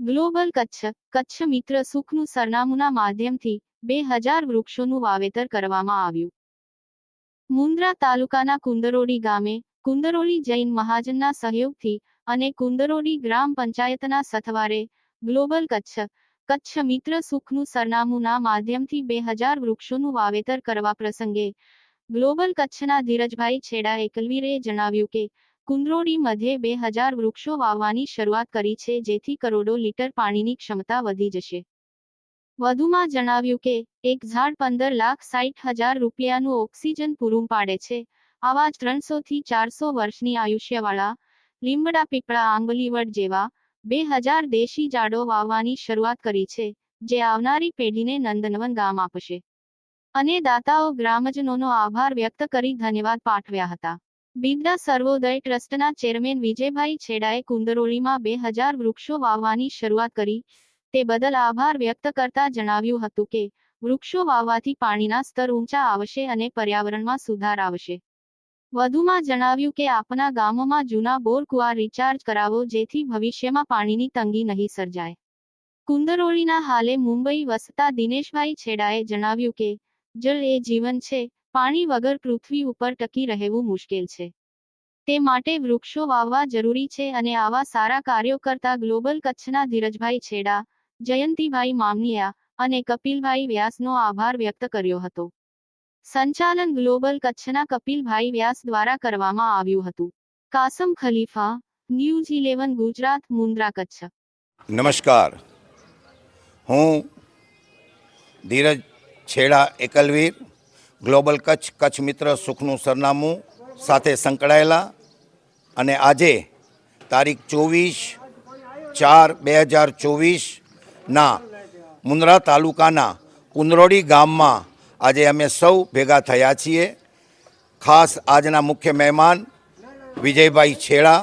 Global Kutch Kutch મિત્ર સુખનું સરનામુના માધ્યમથી બે હજાર વૃક્ષોનું વાવેતર કરવામાં આવ્યું. મુન્દ્રા તાલુકાના કુંદરોડી ગામે કુંદરોડી જૈન મહાજનના સહયોગથી અને કુંદરોડી ગ્રામ પંચાયતના સથવારે ગ્લોબલ કચ્છ કચ્છ મિત્ર સુખનું સરનામુંના માધ્યમથી બે હજાર વૃક્ષોનું વાવેતર કરવા પ્રસંગે ગ્લોબલ કચ્છના ધીરજભાઈ છેડા એકલવીરે જણાવ્યું કે, કુંદરોડી મધ્યે બે હજાર વૃક્ષો વાવવાની શરૂઆત કરી છે જેથી કરોડો લીટર પાણીની ક્ષમતા વધી જશે. વધુમાં જણાવ્યું કે, એક ઝાડ પંદર લાખ સાઠ હજાર રૂપિયાનું ઓક્સિજન પૂરું પાડે છે. આવા ત્રણસો થી ચારસો વર્ષની આયુષ્યવાળા લીમડા પીપળા આંબલીવડ જેવા બે હજાર દેશી જાડો વાવવાની શરૂઆત કરી છે, જે આવનારી પેઢીને નંદનવન ગામ આપશે. અને દાતાઓ ગ્રામજનોનો આભાર વ્યક્ત કરી ધન્યવાદ પાઠવ્યા હતા. બિરદા સર્વોદય ટ્રસ્ટના ચેરમેન વિજયભાઈ છેડાએ કુંદરોળીમાં બે હજાર વૃક્ષો વાવવાની શરૂઆત કરી. તે બદલ આભાર વ્યક્ત કરતા જણાવ્યું હતું કે, વૃક્ષો વાવવાથી પાણીના સ્તર ઊંચા આવશે અને પર્યાવરણમાં સુધાર આવશે. વધુમાં જણાવ્યું કે આપના ગામોમાં જૂના બોર કુવા રિચાર્જ કરાવો જેથી ભવિષ્યમાં પાણીની તંગી નહીં સર્જાય. કુંદરોળીના હાલે મુંબઈ વસતા દિનેશભાઈ છેડાએ જણાવ્યું કે, જળ એ જીવન છે, પાણી વગર પૃથ્વી ઉપર ટકી રહેવું મુશ્કેલ છે. તે માટે વૃક્ષો વાવવા જરૂરી છે અને આવા સારા કાર્યો કરતા ગ્લોબલ કચ્છના ધીરજભાઈ છેડા, જયંતિભાઈ મામનિયા અને કપિલભાઈ વ્યાસનો આભાર વ્યક્ત કર્યો હતો. સંચાલન ગ્લોબલ કચ્છના કપિલભાઈ વ્યાસ દ્વારા કરવામાં આવ્યું હતું. Kasam Khalifa, news eleven, Gujarat, Mundra, Kutch. નમસ્કાર. હું ધીરજ છેડા એકલવીર, ગ્લોબલ કચ્છ કચ્છ મિત્ર સુખનું સરનામું સાથે સંકળાયેલા અને આજે તારીખ ચોવીસ ચાર બે હજાર ચોવીસના મુન્દ્રા તાલુકાના કુંદરોડી ગામમાં આજે અમે સૌ ભેગા થયા છીએ. ખાસ આજના મુખ્ય મહેમાન વિજયભાઈ છેડા,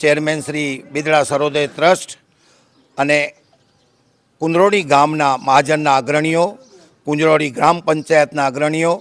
ચેરમેન શ્રી બિદડા સરોદય ટ્રસ્ટ અને કુંદરોડી ગામના મહાજનના અગ્રણીઓ કુંજરોડી ગ્રામ પંચાયતના અગ્રણીઓ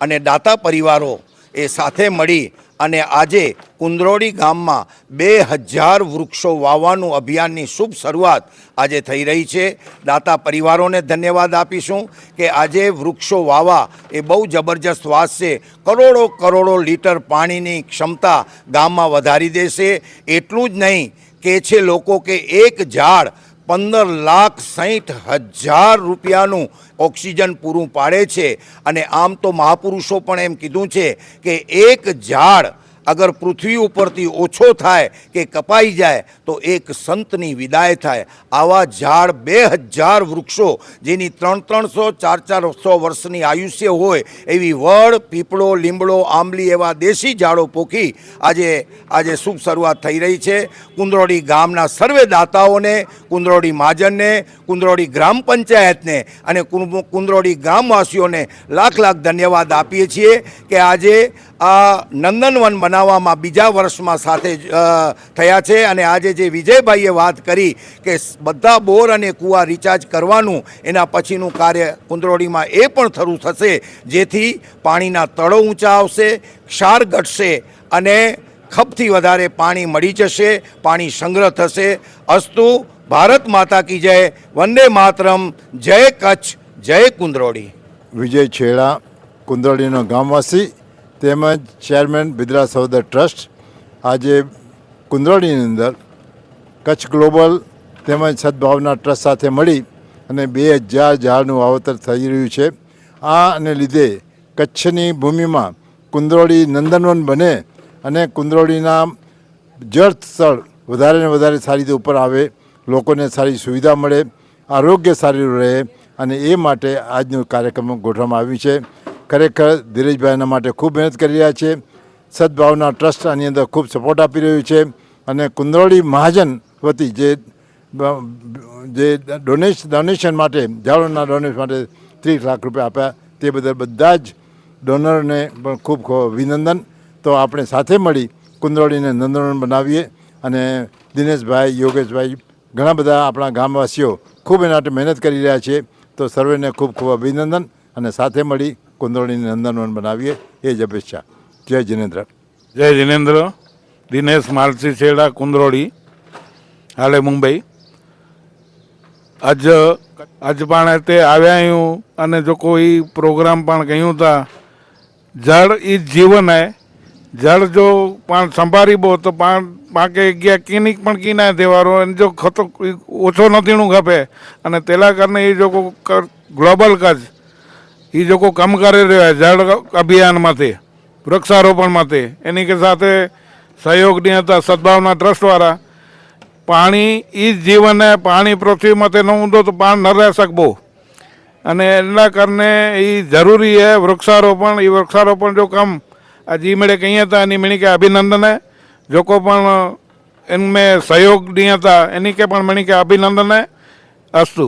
અને દાતા પરિવારો એ સાથે મળી અને આજે કુંદરોડી ગામમાં બે હજાર વૃક્ષો વાવવાનું અભિયાનની શુભ શરૂઆત આજે થઈ રહી છે. દાતા પરિવારોને ધન્યવાદ આપીશું કે આજે વૃક્ષો વાવા એ બહુ જબરજસ્ત વાત છે કરોડો કરોડો લીટર પાણીની ક્ષમતા ગામમાં વધારી દેશે. એટલું જ નહીં, કે છે લોકો કે એક ઝાડ પંદર લાખ સાહીઠ હજાર રૂપિયાનું ઓક્સિજન પૂરું પાડે છે. અને આમ તો મહાપુરુષો પણ એમ કીધું છે કે એક ઝાડ અગર પૃથ્વી ઉપરથી ઓછો થાય કે કપાઈ જાય, તો એક સંતની વિદાય થાય. આવા ઝાડ બે હજાર વૃક્ષો, જેની ત્રણ ત્રણસો, ચાર ચારસો વર્ષની આયુષ્ય હોય, એવી વડ, પીપળો, લીમડો, આંબલી એવા દેશી ઝાડો પોખી આજે આજે શુભ શરૂઆત થઈ રહી છે. કુંદરોડી ગામના સર્વે દાતાઓને, કુંદરોડી મહાજનને, કુંદરોડી ગ્રામ પંચાયતને અને કુંદરોડી ગામવાસીઓને લાખ લાખ ધન્યવાદ આપીએ છીએ કે આજે આ નંદનવન બનાવવામાં બીજા વર્ષમાં સાથે થયા છે અને આજે જે વિજયભાઈએ વાત કરી કે બધા બોર અને કૂવા રિચાર્જ કરવાનું, એના પછીનું કાર્ય કુંદરોડીમાં એ પણ થરું થશે, જેથી પાણીના તળો ઊંચા આવશે, ક્ષાર ઘટશે અને ખપથી વધારે પાણી મળી જશે, પાણી સંગ્રહ થશે. અસ્તુ, ભારત માતા કી જય, વંદે માતરમ, જય કચ્છ, જય કુંદરોડી વિજય છેડા, કુંદરોળીનો ગામવાસી તેમજ ચેરમેન બિદરા સહોદર ટ્રસ્ટ આજે કુંદરોળીની અંદર કચ્છ ગ્લોબલ તેમજ સદભાવના ટ્રસ્ટ સાથે મળી અને બે હજાર ઝાડનું વાવેતર થઈ રહ્યું છે. આ અને લીધે કચ્છની ભૂમિમાં કુંદરોળી નંદનવન બને અને કુંદરોળીના જળ સ્થળ વધારે ને વધારે સારી રીતે ઉપર આવે, લોકોને સારી સુવિધા મળે, આરોગ્ય સારું રહે અને એ માટે આજનો કાર્યક્રમ ગોઠવવામાં આવ્યું છે. ખરેખર ધીરજભાઈના માટે ખૂબ મહેનત કરી રહ્યા છે. સદભાવના ટ્રસ્ટ આની અંદર ખૂબ સપોર્ટ આપી રહ્યું છે અને કુંદરોળી મહાજન વતી જે જે ડોનેશન ડોનેશન માટે ઝાડોના ડોનેશન માટે ત્રીસ લાખ રૂપિયા આપ્યા. તે બદલ બધા જ ડોનરને પણ ખૂબ ખૂબ અભિનંદન. તો આપણે સાથે મળી કુંદરોળીને નંદનવન બનાવીએ અને દિનેશભાઈ, યોગેશભાઈ ઘણા બધા આપણા ગામવાસીઓ ખૂબ એના માટે મહેનત કરી રહ્યા છે. તો સર્વેને ખૂબ ખૂબ અભિનંદન અને સાથે મળી કુંદોળીની નંદનવન બનાવીએ એ જ અપેક્ષા જય જિનેન્દ્ર જય જિનેન્દ્ર દિનેશ માલસી છેડા કુંદરોળી હાલે મુંબઈ આજ આજ પણ તે આવ્યા હું અને જો કોઈ પ્રોગ્રામ પણ કહ્યું હતા જળ એ જીવન હે જળ જો પણ સંભાળી બો તો પણ પાકે ગયા કિનિક પણ કિના તહેવારો અને જો ખતો ઓછો નથીણું ખપે અને તેલા કારણે એ જો ગ્લોબલ કચ્છ એ લોકો કામ કરી રહ્યા જળ અભિયાન માટે વૃક્ષારોપણ માટે એની કે સાથે સહયોગની હતા, સદભાવના ટ્રસ્ટવાળા. પાણી એ જ જીવનને પાણી પૃથ્વી માટે ન ઊંધો તો પાણી ન રહી શકબો અને એટલા કારણે એ જરૂરી છે વૃક્ષારોપણ. એ વૃક્ષારોપણ જો કામ આ જી મેળે કહીએ હતા, એની મણી કે અભિનંદને જોકો પણ એમને સહયોગ હતા, એની કે પણ મણી કે અભિનંદને અસ્તુ.